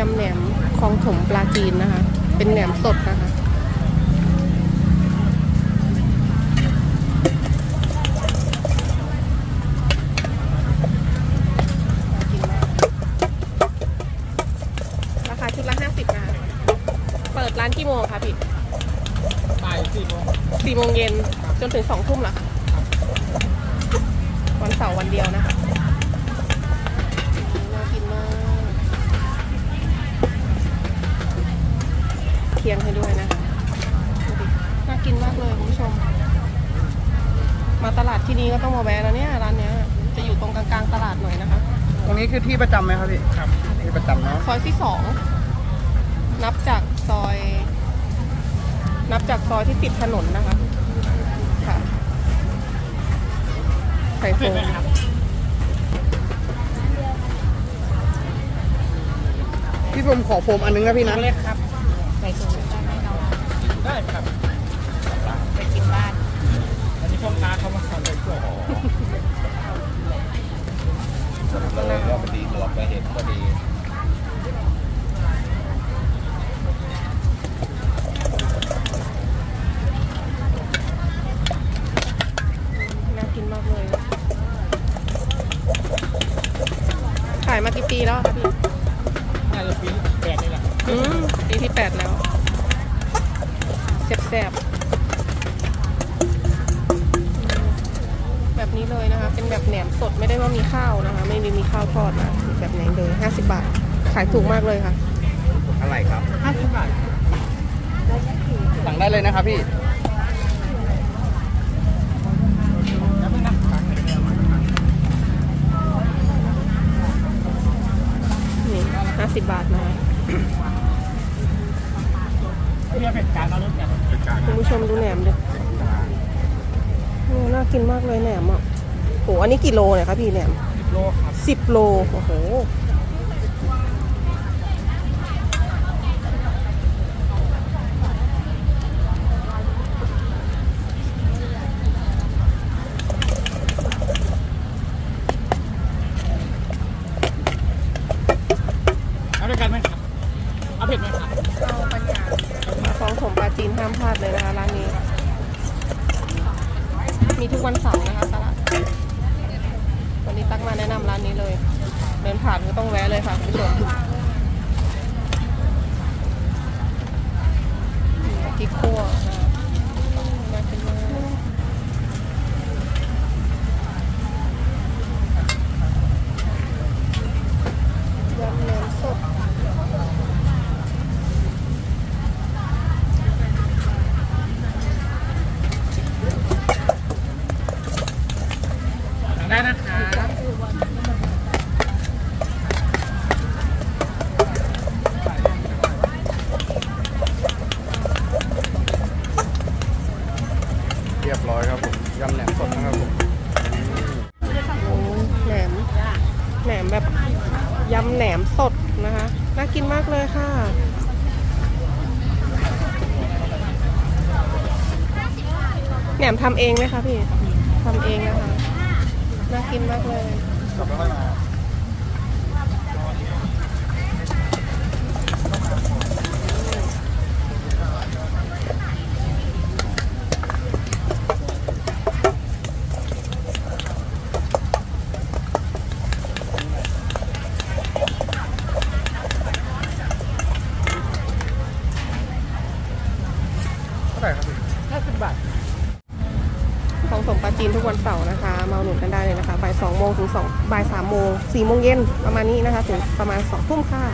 ยำแหนมคลองถมปลาจีนนะคะ เป็นแหนมสดนะคะราคาชุดละ50นะคะเปิดร้านกี่โมงคะพี่บ่ายสี่โมงสี่โมงเย็นจนถึงสองทุ่มเหรอคะวันเสาร์วันเดียวนะคะ เลยคุณผู้ชม มาตลาดที่นี้ก็ต้องมาแวะแล้วเนี่ยร้านเนี้ย จะอยู่ตรงกลางๆตลาดหน่อยนะคะ ตรงนี้คือที่ประจำไหมครับพี่ครับที่ประจำเนาะซอยที่สองนับจากซอย นับจากซอยที่ติดถนนนะคะ ค่ะไข่โฟเผ็ดมไหมครับพี่ผมขอโฟมอันนึงนะพี่นะเล็กครับใส่ถุงได้ครับไปกิน บ้านอันนี้พ่อค้าเขามาทำเป็นตัวห่อเลยก็พอดีตัวไปเห็นพอดีน่ากินมากเลย ขายมากี่ปีแล้วอะคะพี่น่าจะปีแปดนี่แหละอืมปีที่แปดแล้วแซ่บๆ แบบนี้เลยนะคะ เป็นแบบแหนมสดไม่ได้ว่ามีข้าวนะคะ ไม่ได้มีข้าวทอดนะแบบไหนเลยห้าสิบบาท ขายถูกมากเลยค่ะ อะไรครับห้าสิบบาทสั่งได้เลยนะครับพี่แล้วไม่นับตังค์เลยนี่ห้าสิบบาทนะคะเรียกเป็นการเอารถกันเป็นการคุณผู้ชมดูแหนมดิ โอ้น่ากินมากเลยแหนมอะโหอันนี้กี่โลเนี่ยคะพี่แหนมสิบโลครับสิบโลโอ้โหเอาด้วยกันไหมครับเอาเผ็ดไหมครับมาคลองถมปลาจีนห้ามพลาดเลยนะคะร้านนี้ มีทุกวันเสาร์นะคะตลาดวันนี้ตักมาแนะนำร้านนี้เลย เดินผ่านก็ต้องแวะเลยค่ะคุณผู้ชมพริกคั่วนะคะน่ากินมากยำแหนมสด สั่งได้ นะครับเรียบร้อยครับผมยำแหนมสดนะครับผมแหนมแหนมแบบยำแหนมสดนะคะน่ากินมากเลยค่ะแหนมทำเองไหมคะพี่ทำเองนะคะ น่ากินมากเลยเท่ ของสมปลาจีนทุกวันเสาร์นะคะ มาอุดหนุนกันได้เลยนะคะบ่ายสองโมงถึงสองบ่ายสามโมงสี่โมงเย็นประมาณนี้นะคะถึงประมาณสองทุ่มค่ะ